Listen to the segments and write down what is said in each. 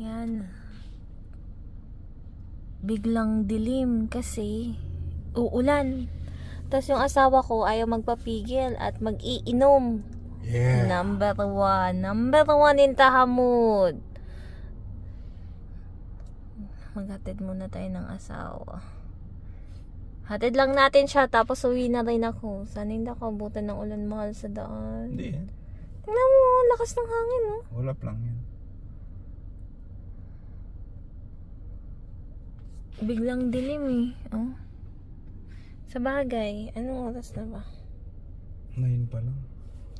Yan. Biglang dilim kasi uulan. Tapos yung asawa ko ayaw magpapigil at mag-iinom. Yeah. Number one. Number one in Tahamud. Maghatid muna tayo ng asawa. Hatid lang natin siya tapos uwi na rin ako. Sana hindi ako abutan ng ulan mahal sa daan. Hindi yan. Tingnan mo, lakas ng hangin, oh. Wala lang yan. Biglang dilim eh. Oh. Sa bagay, anong oras na ba? Ngayon pa lang.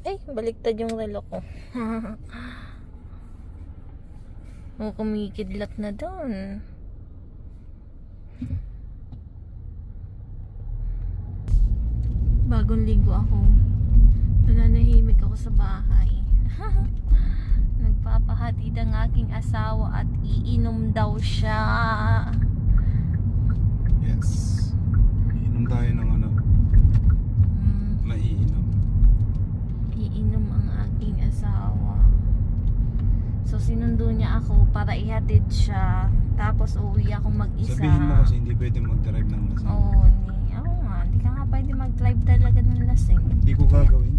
Ay, baliktad yung relo ko. oh, kumikidlat na doon. Bagong ligo ako. Nananahimik ako sa bahay. Nagpapahatid ang aking asawa at iinom daw siya. Yes. Iinom tayo ng ano, Mm. naiinom. iinom ang aking asawa. So sinundo niya ako para ihatid siya. Tapos uwi ako mag-isa. Sabihin mo kasi hindi pwede mag-drive ng lasing. Oo, ni. Oo nga, hindi ka nga pwede mag-drive talaga ng lasing. Hindi ko gagawin.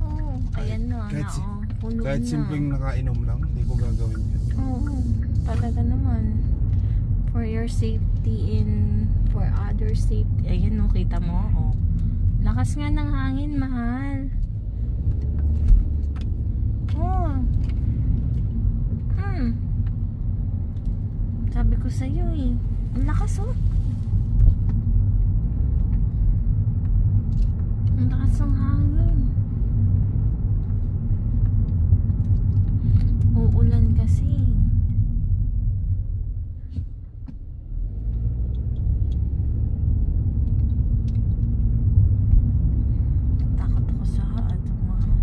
Oo, ayan na, kahit na oh, Kahit na. simpleng nakainom lang, hindi ko gagawin yun. Oo, talaga naman. For your safety and for other safety. Ayan, no, kita mo, oh. Lakas nga ng hangin, mahal. Oh. Hmm. Sabi ko sa'yo eh. Ang lakas oh. Ang lakas ng hangin. Uulan kasi. Takot ako sa ano mahal.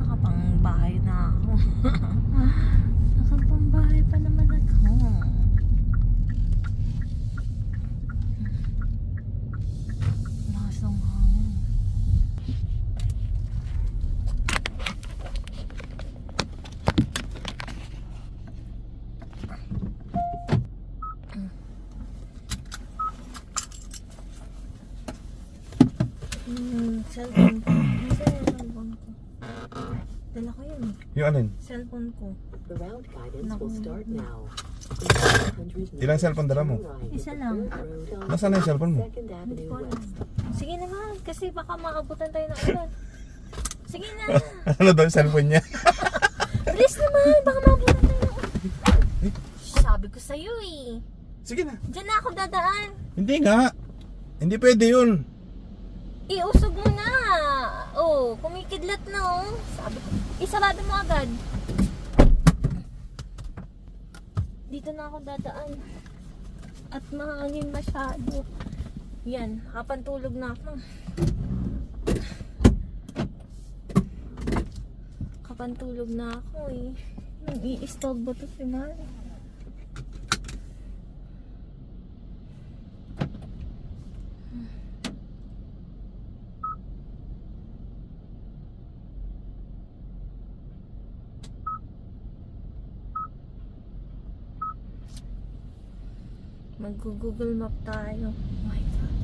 Nakapang bahay na ako. Nakapang bahay pa naman ako. Lakas ng hangin. Hmm, cellphone ko. Nasaan yung cellphone ko? Dala ko yun eh. Yung alin? Cellphone ko. The route guidance will start now. Ilang cellphone dala mo? Isa lang. Nasaan na yung cellphone mo? Sige na nga, kasi baka maabutan tayo ng ulan. Sige na! ano daw yung cellphone niya? Bilis naman! Baka maabutan tayo ng ulan. Sabi ko sa'yo eh. Sige na. Diyan na ako dadaan. Hindi nga. Hindi pwede yun. Iusog mo na. Oh, kumikidlat na oh. Sabi ko, isarado mo agad. Dito na ako dadaan. At mahangin masyado. Yan, kapantulog na ako. Kapantulog na ako eh. Nang i-stall ba to si Mari? Mag-google map tayo. Oh my God.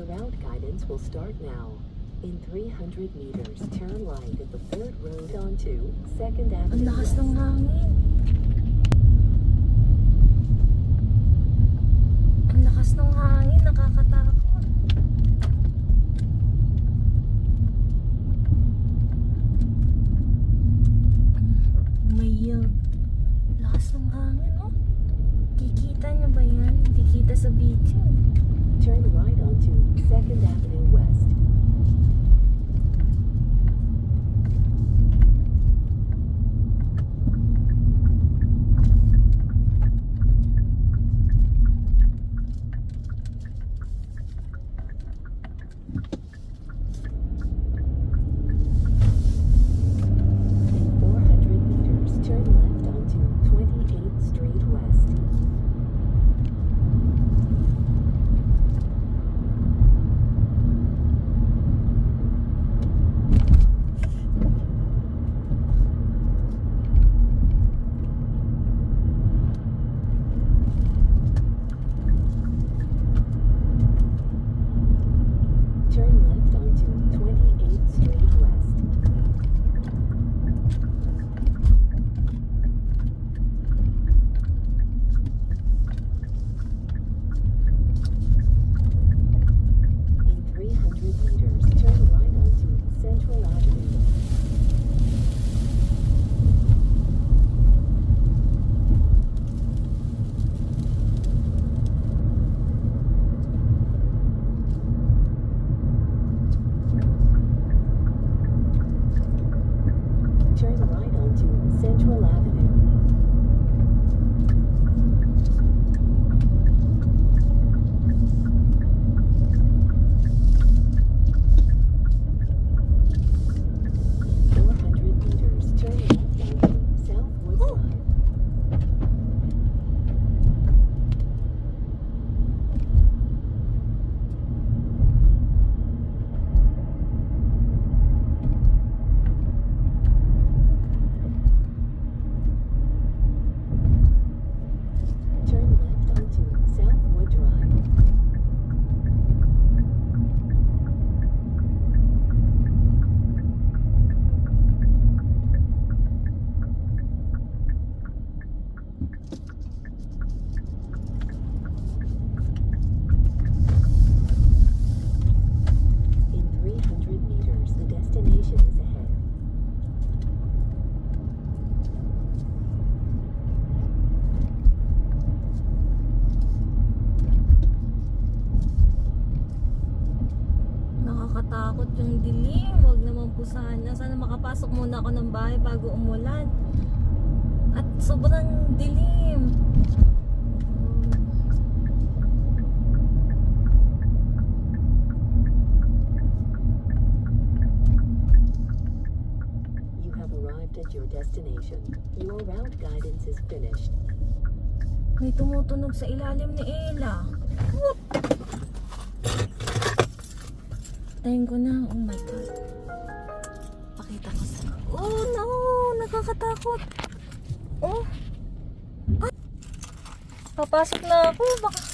The route guidance will start now. In 300 meters, turn right at the third road onto Second Ang Avenue lakas West. ng hangin. Ang lakas ng hangin, nakakatakot. Po sana. Sana makapasok muna ako ng bahay bago umulan. At sobrang dilim. You have arrived at your destination. Your route guidance is finished. May tumutunog sa ilalim ni Ella. Whoop! Tayin ko na. Oh my God. Oh no! Nakakatakot. Oh. Ah. Papasok na ako. Baka...